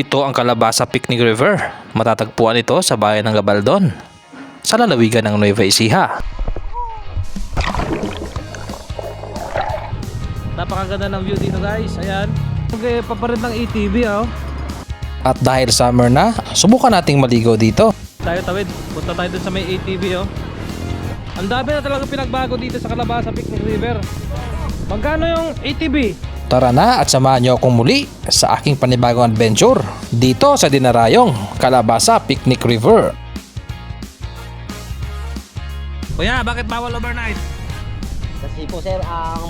Ito ang Calabasa Picnic River. Matatagpuan ito sa bayan ng Gabaldon, sa lalawigan ng Nueva Ecija. Napakaganda ng view dito guys. Ayan. Okay, paparit ng ATV oh. At dahil summer na, subukan nating maligo dito. Tayo tawid. Punta tayo dun sa may ATV oh. Ang dami na talaga pinagbago dito sa Calabasa Picnic River. Magkano yung ATV? Tara na at samahan niyo akong muli sa aking panibagong adventure dito sa Dinarayong, Calabasa Picnic River. Kuya, bakit bawal overnight? Kasi po sir, ang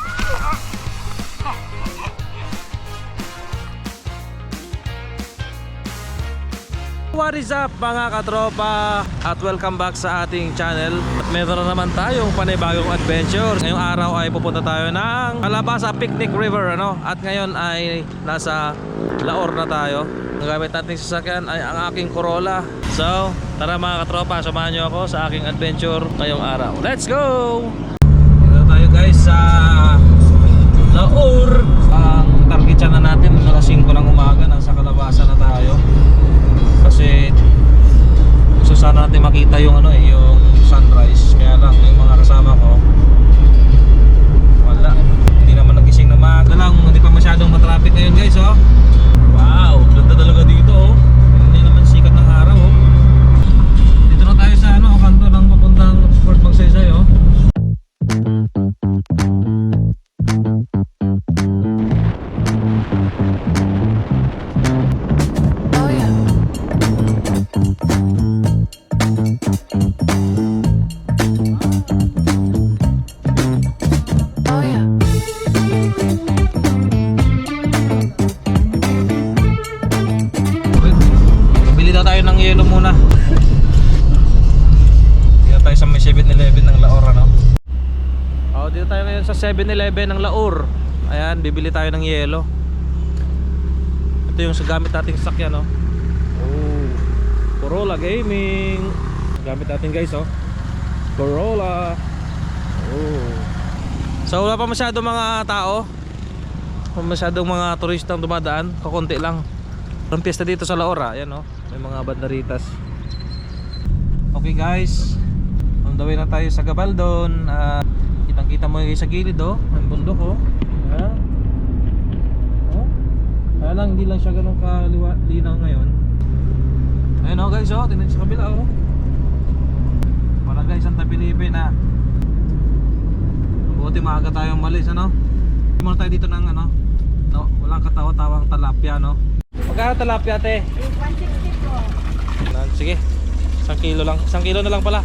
What is up mga katropa? At welcome back sa ating channel. Meron na naman tayong panibagong adventure. Ngayong araw ay pupunta tayo ng Calabasa Picnic River ano? At ngayon ay nasa Laor na tayo. Ang gamit nating sasakyan ay ang aking Corolla. So tara mga katropa samahan nyo ako sa aking adventure ngayong araw. Let's go! Dito tayo guys sa Laor. Ang target na natin alas 5 ng umaga Nasa Calabasa na tayo makita yung ano eh, yung sunrise. Kaya lang yung mga kasama ko wala. Hindi naman nagising na maaga lang. Hindi pa masyadong matraffic ngayon guys oh 7-Eleven ng Laor. Ayan, bibili tayo ng yelo. Ito yung gamit nating sakyan no. Oh. Corolla Gaming. Gamit natin guys oh. Corolla. Oh. So wala pa masyado mga tao. Masyadong mga turistang dumadaan, kakunti lang. Ang piyesta dito sa Laora, ayan oh. May mga banderitas. Okay guys, on the way na tayo sa Gabaldon. Ah, kitang-kita mo yung sa gilid oh, ang bundok oh. Ayan. Oh. Kaya lang hindi lang siya ganun kaliwa linaw ngayon. Ayan oh guys oh, tingnan sa kabila oh. Barangay Santa Felipe na. Buti maaga tayong malis ano. Muna tayo dito ng ano. No, walang katawa-tawang talapia no. Magkano talapia ate? 160 po. Sige. Isang kilo lang. Isang kilo na lang pala.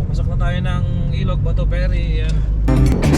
Papasok na tayo ng Ilog Bato Ferry. Yan.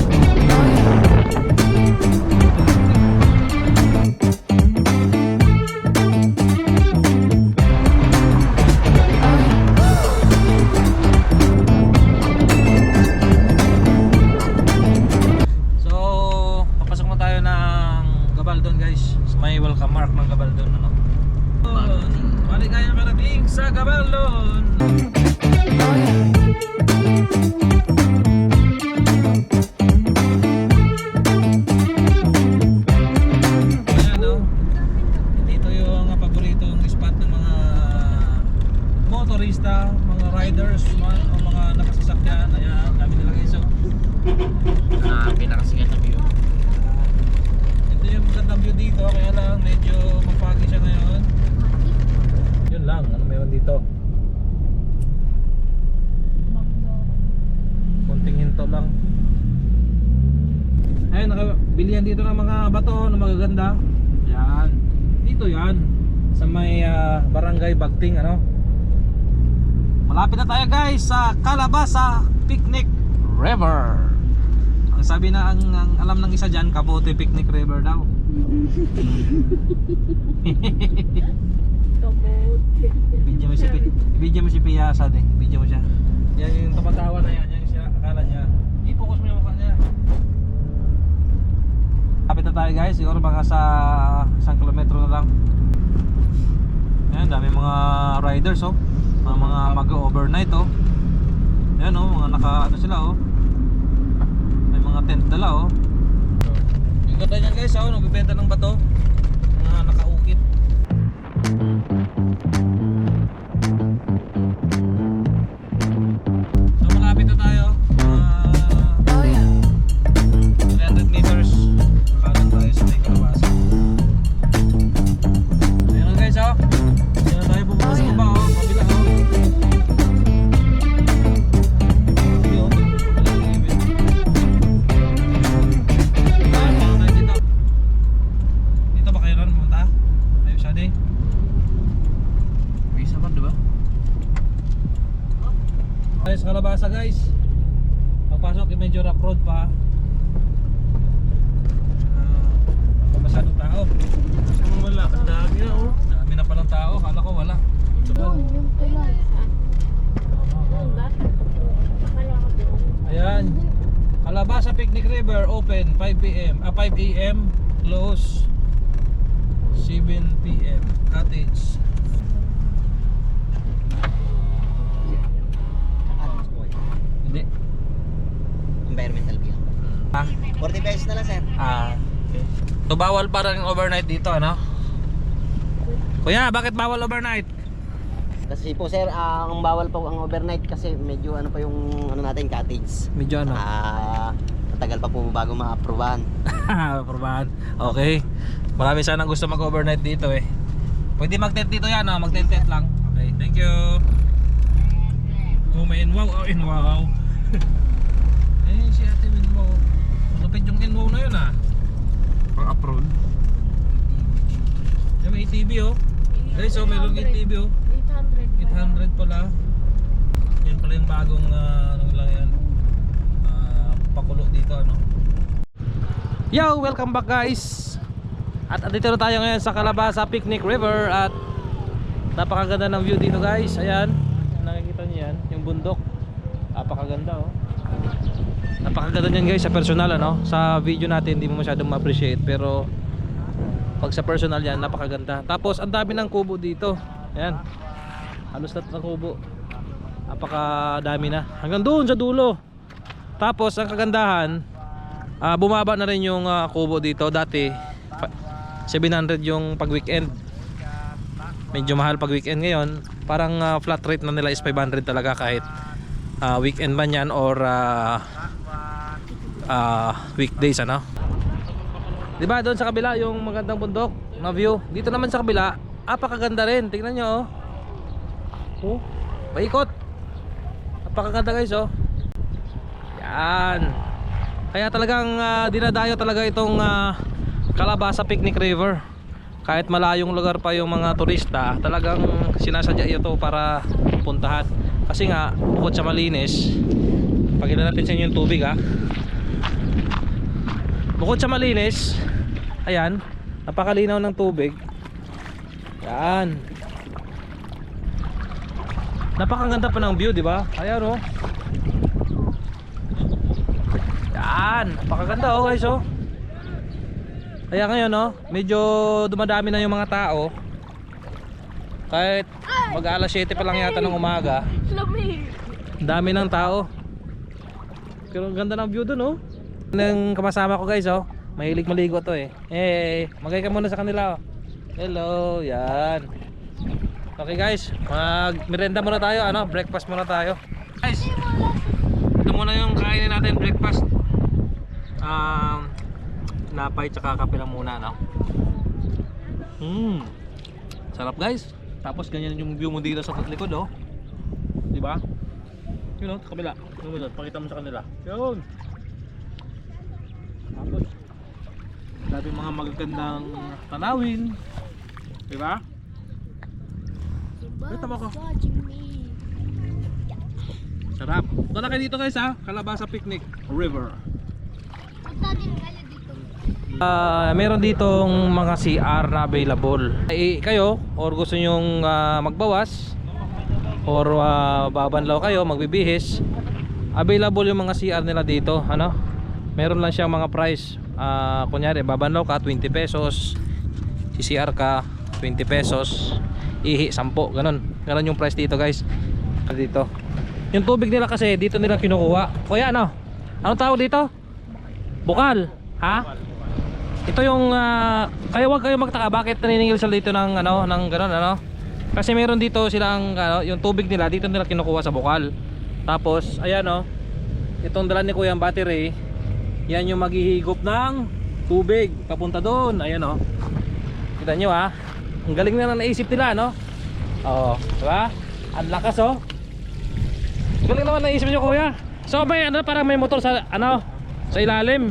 Mga nakasasakyan. Ayan, dami nila guys oh. na pinakasigat na view. Ito yung magandang view dito, kaya lang medyo mapagi siya ngayon. Yun lang, ano meron dito? Konting hinto lang. Ayun, nakabilihan dito ng mga bato na magaganda. Yan. Dito yan. Sa may ah, barangay Bagting, ano? Malapit na tayo guys sa Calabasa Picnic River. Ang sabi na ang, ang alam ng isa diyan, Kabote Picnic River daw. Video mo si Pi- video mo si Piyasa din. Video mo siya. Yan yung tumatawa na yan, yan yung siya, akala niya. I-focus mo yung mukha niya. Kapit na tayo guys, siguro mga sa isang kilometro na lang. Ayan, dami mga riders oh ang mga mag-overnight oh. Ayan oh mga naka ano sila oh. May mga tent dala oh. Yung ganda niyan guys oh nagbibenta ng bato. Mga nakaukit. Thank you. Picnic River open 5 p.m. Ah 5 a.m. Close 7 p.m. Cottage. Hindi. Environmental view. Ah. 40 pesos na lang sir. Ah. So bawal parang overnight dito ano? Kuya, bakit bawal overnight? Kasi po sir, ah, ang bawal po ang overnight kasi medyo ano pa yung ano natin cottage. Medyo ano? Ah, matagal pa po bago ma-approvean. Probahan. Okay. Marami sanang gusto mag-overnight dito eh. Pwede mag-tent dito yan, ah. mag-tent lang. Okay, thank you. Oh, may inwaw. Oh, inwaw. eh, si ate inwaw. Lupit yung inwaw na yun ah. Pang approve. Yan, may ATV oh. Guys, oh, mayroong ATV oh. 800 pala. Yan pala yung bagong ah, ano lang yan. Pakulo dito ano. Yo, welcome back guys. At andito na tayo ngayon sa Calabasa Picnic River at napakaganda ng view dito guys. Ayan, nakikita niyo yan, yung bundok. Napakaganda oh. Napakaganda niyan guys sa personal ano. Sa video natin hindi mo masyadong ma-appreciate pero pag sa personal yan napakaganda. Tapos ang dami ng kubo dito. Ayan. Halos lahat ng kubo. Napakadami na. Hanggang doon sa dulo. Tapos ang kagandahan, ah, bumaba na rin yung ah, kubo dito. Dati fa- 700 yung pag weekend. Medyo mahal pag weekend ngayon. Parang ah, flat rate na nila is 500 talaga kahit ah, weekend man yan or ah, ah, weekdays ano. 'Di ba doon sa kabila yung magandang bundok na view. Dito naman sa kabila, apakaganda rin. Tingnan nyo oh. Oh, paikot. Napakaganda guys oh. Yan. Kaya talagang ah, dinadayo talaga itong ah, Calabasa Picnic River. Kahit malayong lugar pa yung mga turista, talagang sinasadya ito para puntahan. Kasi nga, bukod sa malinis, pakita natin sa inyo yung tubig ha. Bukod sa malinis, ayan, napakalinaw ng tubig. Yan. Napakaganda pa ng view, di ba? Ayan oh. Yan, napakaganda oh guys oh. Kaya ngayon oh, medyo dumadami na yung mga tao. Kahit mag alas 7 pa lang yata ng umaga. Dami ng tao. Pero ang ganda ng view dun oh. Nang kamasama ko guys oh. Mahilig maligo to eh. Hey, magay ka muna sa kanila oh. Hello, yan. Okay guys, mag merenda muna tayo, ano, breakfast muna tayo. Guys, ito muna yung kainin natin breakfast. Um, napay tsaka kape lang muna, no. Hmm. Sarap guys. Tapos ganyan yung view mo dito sa likod, oh. Di ba? Yun oh, kabila. Yun pakita mo sa kanila. Yun. Tapos, dami mga magagandang tanawin. Di ba? Ay, tama ko. Sarap. Na kayo dito guys ha. Kalabasa Picnic River. Ah, meron ditong mga CR na available. Eh, kayo or gusto nyong ah, magbawas or ah, babanlaw kayo, magbibihis. Available yung mga CR nila dito, ano? Meron lang siyang mga price. Ah, kunyari, babanlaw ka 20 pesos. CCR ka 20 pesos. Ihi 10, ganun. Ganun yung price dito, guys. Dito. Yung tubig nila kasi dito nila kinukuha. Kuya, ano? Anong tawag dito? Bukal. Ha? Ito yung ah, kaya wag kayo magtaka bakit naniningil sila dito ng ano, ng ganun ano. Kasi meron dito silang ano, yung tubig nila dito nila kinukuha sa bukal. Tapos ayan oh. Itong dala ni Kuya ang battery. Yan yung maghihigop ng tubig papunta doon. Ayan oh. Kita nyo ha. Ang galing na naisip nila no. Oo, di ba? Ang lakas oh. Galing naman naisip nyo Kuya. So may ano parang may motor sa ano sa ilalim.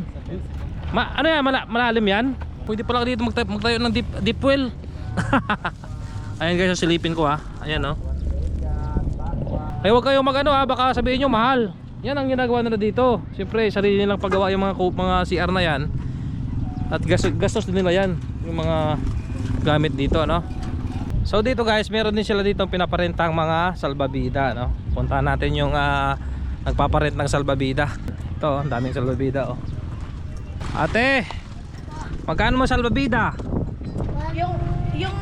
Ma ano yan? Mala malalim yan? Pwede pala dito magtayo, magtayo ng deep, deep well. Ayan guys, silipin ko ha. Ayan oh. Kaya huwag kayong mag ano ha, baka sabihin nyo mahal. Yan ang ginagawa nila dito. Siyempre, sarili nilang paggawa yung mga, mga CR na yan. At gastos, gastos din nila yan. Yung mga gamit dito, ano. So dito guys, meron din sila dito pinaparentang mga salbabida, no. Puntahan natin yung ah, nagpaparent ng salbabida. Ito, ang daming salbabida, oh. Ate, magkano mo salbabida? Yung, yung,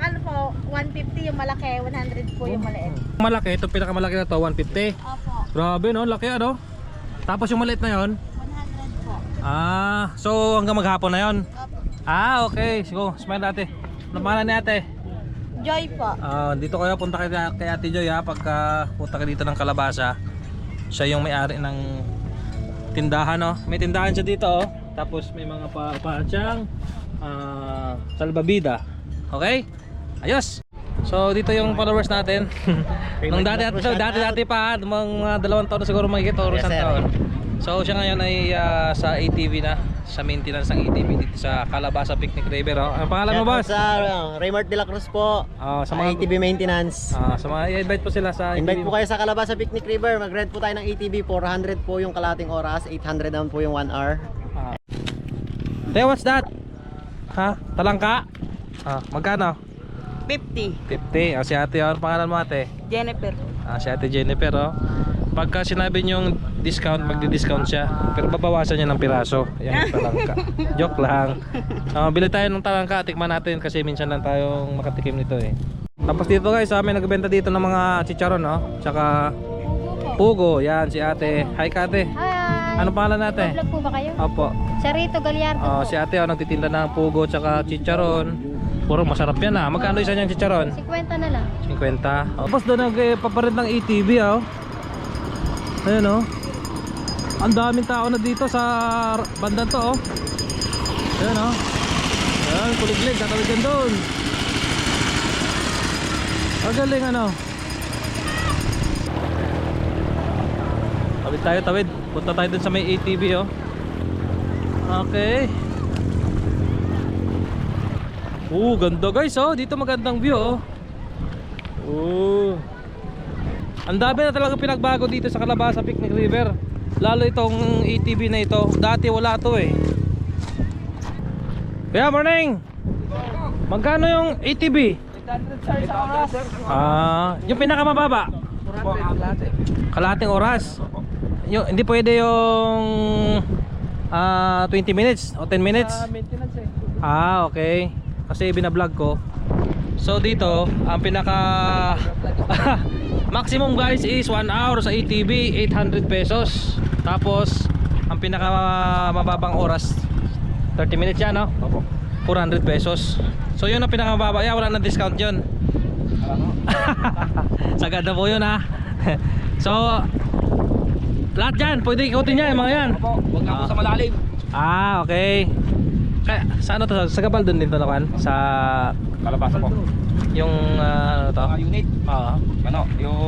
ano po, 150 yung malaki, 100 po yung maliit. Malaki, ito pinakamalaki na to, 150. Opo, Grabe no, laki ano. Tapos yung maliit na yon. 100 po. Ah, so hanggang maghapon na yon. Opo. Ah, okay. Sige, smile ate. Ano pangalan ni ate? Joy po. Ah, dito kayo punta kay, kay Ate Joy ha pagka punta ka dito ng Kalabasa. Siya yung may-ari ng tindahan no. May tindahan siya dito oh. Tapos may mga pa paansyang ah salbabida. Okay? Ayos. So dito yung followers natin. Nung dati dati dati dati pa mga dalawang taon siguro makikita or Yes, isang taon. So siya ngayon ay ah, sa ATV na sa maintenance ng ATV dito sa Calabasa Picnic River. Oh. Ang pangalan mo boss? Sa uh, Raymart de la Cruz po. Ah, sa mga ATV maintenance. Ah, sa mga i-invite po sila sa Invite ATV. po kayo sa Calabasa Picnic River. Mag-rent po tayo ng ATV. 400 po yung kalating oras. 800 naman po yung 1 hour. Ah. Te, what's that? Ha? Talangka? Ah, magkano? 50. 50. Ah, si ate, ano pangalan mo ate? Jennifer. Ah, si ate Jennifer, oh. Pagka sinabi niyong discount, magdi-discount siya. Pero babawasan niya ng piraso. Ayan, talangka. Joke lang. Ah, bili tayo ng talangka, tikman natin kasi minsan lang tayong makatikim nito eh. Tapos dito guys, sa amin nagbenta dito ng mga chicharon, no? Tsaka pugo, yan si ate. Hi ka ate. Hi! Ano pangalan natin? Vlog po ba kayo? Opo. Charito Gallardo Oh, po. si ate oh, nagtitinda ng pugo tsaka chicharon. Puro masarap yan ah. Magkano isa niyang chicharon? 50 na lang. 50. Oh, boss, doon nagpaparit ng ATV oh. Ayun oh. Ang daming tao na dito sa bandan to oh. Ayun oh. Ayun, kuliglig, tatawid yan doon. Ang galing ano. Tawid tayo, tawid. Punta tayo dun sa may ATV oh. Okay. Oo, ganda guys oh. Dito magandang view oh. Oo. Ang dami na talaga pinagbago dito sa Calabasa Picnic River. Lalo itong ATV na ito. Dati wala to eh. Kaya morning. Magkano yung ATV? 800 sa oras. Ah, yung pinakamababa. Kalating oras. Yung hindi pwede yung ah 20 minutes o 10 minutes. Ah, okay. Kasi binablog ko. So dito, ang pinaka maximum guys is 1 hour sa ATV 800 pesos. Tapos ang pinaka mababang oras 30 minutes yan, no? 400 pesos. So yun ang pinaka mababa. Yeah, wala na discount yun. Sagad na po yun ha. so lahat dyan, pwede ikutin niya yung mga yan. Huwag nga po sa malalim. Ah, okay. Kaya, sa ano to? Sa Gabaldon din to nakan? Sa Kalabasa po. yung ah, ano to? Mga unit. Oo. Ano, yung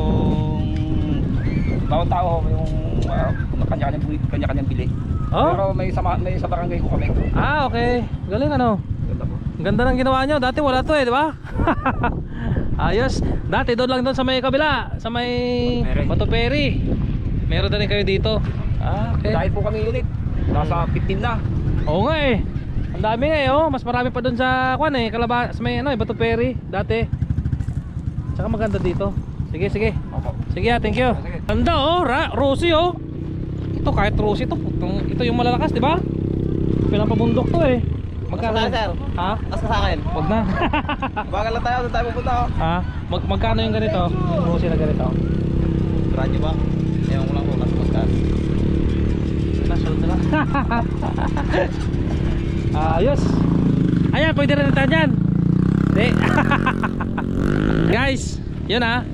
bawat tao yung uh, kanya-kanyang bili- kanya-kanyang bili. Oh? Pero may sama may sa barangay ko kami. Ah, okay. Galing ano. Ganda po. Ang Ganda ng ginawa nyo. Dati wala to eh, di ba? Ayos. Dati doon lang doon sa may kabila, sa may Batoperi. Batoperi. Meron na rin kayo dito. Ah, okay. Dahil po kami unit. Nasa 15 na. Oo nga eh. Ang dami nga eh, oh. Mas marami pa doon sa kwan eh, Kalaba, sa may ano eh, Batoperi dati. Tsaka maganda dito. Sige, sige. Opo. Sige, ah, thank you. Sige. Ganda oh, Ra Rosie oh. Ito kahit Rosie to, putang- ito yung malalakas, di ba? Pinapabundok to eh. Magkano? Mas sir. Ha? Mas sa akin. Wag na. Bagal lang tayo, saan tayo pupunta oh. ha? Mag magkano yung ganito? Yung Rosie na ganito? Radyo ba? Ewan ko lang Pascal. Nasunod na lang. Ayos. Ayan, pwede rin natin. Hindi. Guys, yun ah.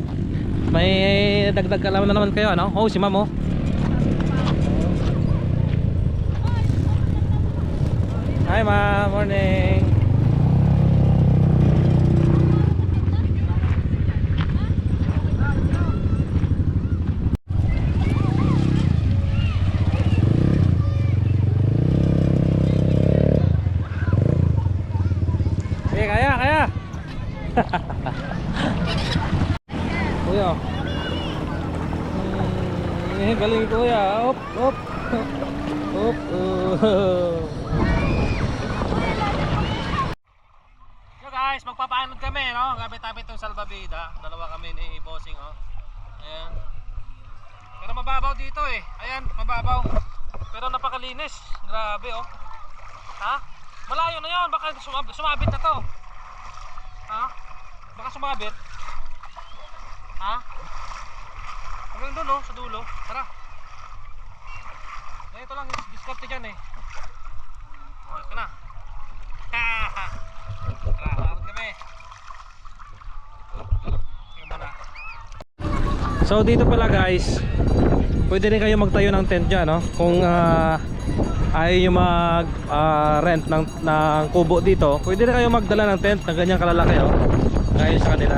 May dagdag kalaman na naman kayo, ano? Oh, si ma'am oh. Hi ma'am, morning. Sige, kaya, kaya. Kuya. Eh, galing kuya. Op, op. Op. Yo guys, magpapaanod kami, no? Gamit namin itong salbabida. Dalawa kami ni Bossing, oh. Ayan. Pero mababaw dito eh. Ayan, mababaw. Pero napakalinis. Grabe, oh. Ha? Malayo na yon. Baka sumabit, sumabit na to. Ha? Baka sumabit. Ha? Hanggang doon, oh, sa dulo. Tara. Eh, ito lang, discount dyan eh. Oh, ito na. Tara, lakad kami. So dito pala guys, pwede rin kayo magtayo ng tent dyan, no? Kung ah, ayaw nyo mag ah, rent ng, ng kubo dito, pwede rin kayo magdala ng tent na ganyan kalalaki, oh. Gaya sa kanila.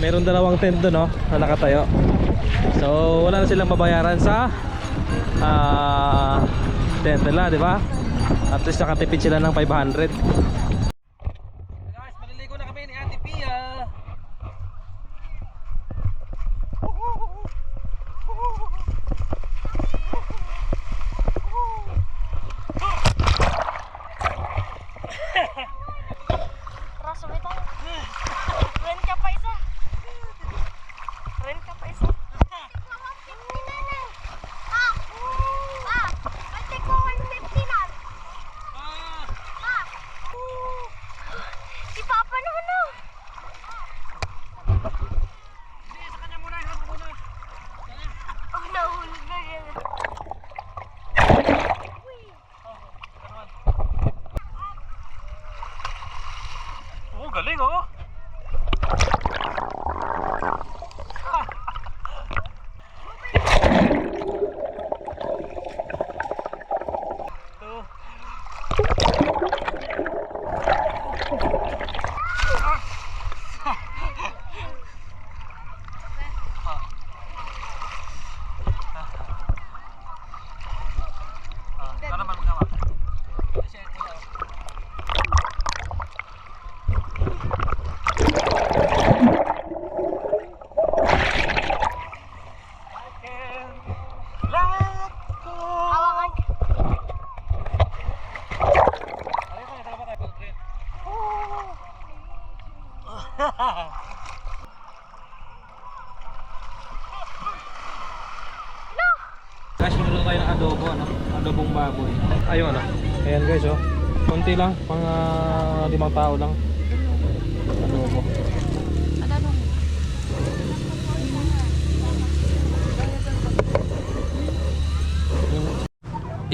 Meron dalawang tent doon, no? Na nakatayo. So wala na silang babayaran sa ah, tent nila, di ba? At least nakatipid sila ng 500. Guys,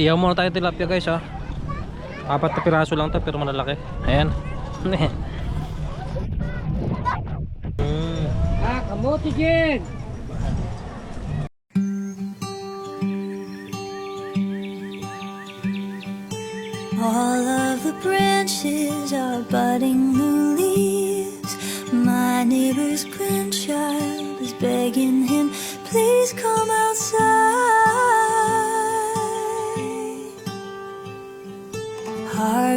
Iyaw muna tayo tilapia guys ha. Apat na piraso lang to pero malalaki. Ayan. mm. Ah, kamote Jen! All of the branches are budding new leaves. My neighbor's grandchild is begging him, please come outside.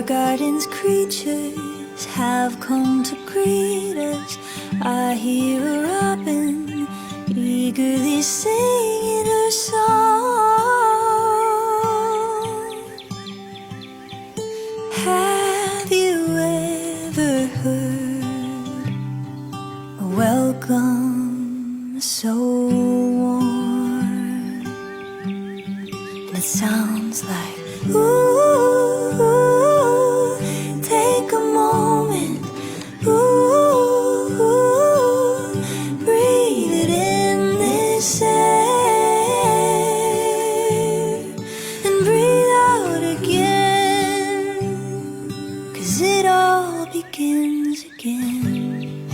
Our garden's creatures have come to greet us. I hear a robin eagerly singing her song. Begins again.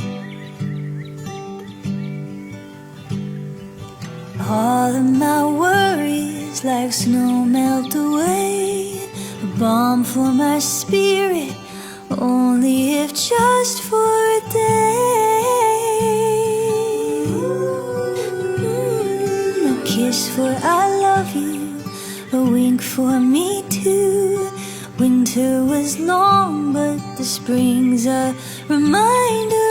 All of my worries like snow melt away. A balm for my spirit, only if just for a day. Mm, a kiss for I love you, a wink for me too. Winter was long, but this brings a reminder